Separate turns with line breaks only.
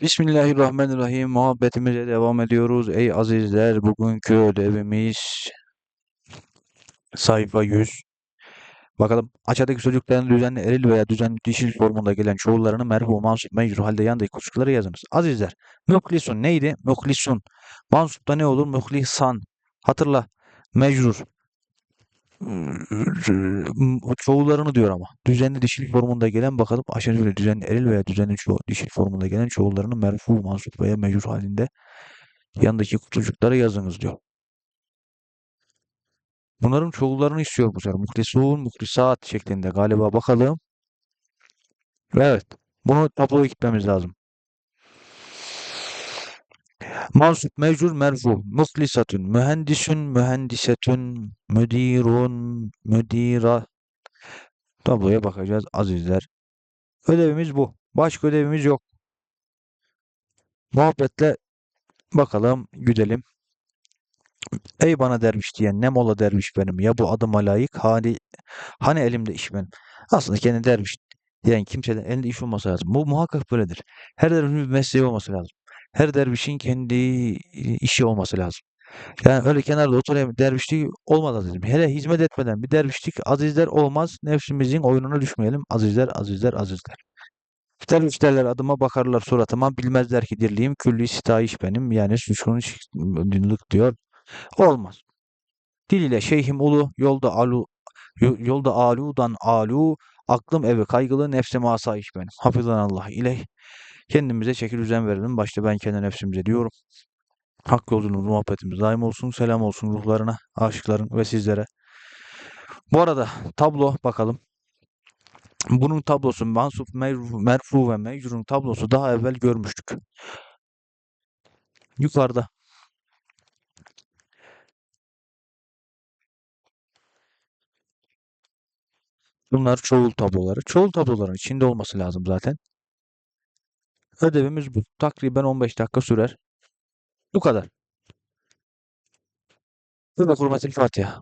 Bismillahirrahmanirrahim. Muhabbetimize devam ediyoruz. Ey azizler, bugünkü ödevimiz sayfa 100. Bakalım aşağıdaki çocukların düzenli eril veya düzenli dişil formunda gelen çoğullarını merfu, mansup, mecrur halde yandaki kutucuklara yazınız. Azizler, muhlisun neydi? Muhlisun. Mansupta ne olur? Muhlisan. Hatırla. Mecrur. Çoğullarını diyor ama. Düzenli dişil formunda gelen bakalım aşağıda böyle düzenli eril veya düzenli ço dişil formunda gelen çoğullarını merfu, mansup veya mecrur halinde yandaki kutucuklara yazınız diyor. Bunların çoğullarını istiyor bu sefer. Muhlisun, muhlisat şeklinde galiba bakalım. Evet. Bunu tabloya gitmemiz lazım. Mansup, mecrur, merfu. Muhlisatun, mühendisun, mühendisetun, müdirun, müdira. Tabloya bakacağız azizler. Ödevimiz bu. Başka ödevimiz yok. Muhabbetle bakalım, güdelim. Ey bana derviş diyen ne mola derviş benim ya bu adıma layık hani hani elimde iş benim. Aslında kendi derviş diyen kimseden elinde iş olması lazım. Bu muhakkak böyledir. Her dervişin bir mesleği olması lazım. Her dervişin kendi işi olması lazım. Yani öyle kenarda oturan dervişlik olmaz dedim. Hele hizmet etmeden bir dervişlik azizler olmaz. Nefsimizin oyununa düşmeyelim. Azizler, azizler, azizler. Derviş derler adıma bakarlar suratıma bilmezler ki dirliğim külli sitayiş benim yani suçun dinlik diyor. Olmaz. Dil ile şeyhim ulu yolda alu yolda aludan alu aklım evi kaygılı nefsime asayiş benim. Hafizan Allah ile kendimize çekil düzen verelim. Başta ben kendi nefsimize diyorum. Hak yolculuğumuz, muhabbetimiz daim olsun. Selam olsun ruhlarına, aşıkların ve sizlere. Bu arada tablo bakalım. Bunun tablosu mansup, merfu, ve mecrurun tablosu daha evvel görmüştük. Yukarıda. Bunlar çoğul tabloları. Çoğul tabloların içinde olması lazım zaten. Ödevimiz bu. Takriben 15 dakika sürer. Bu kadar. Ve hürmetil Fatiha.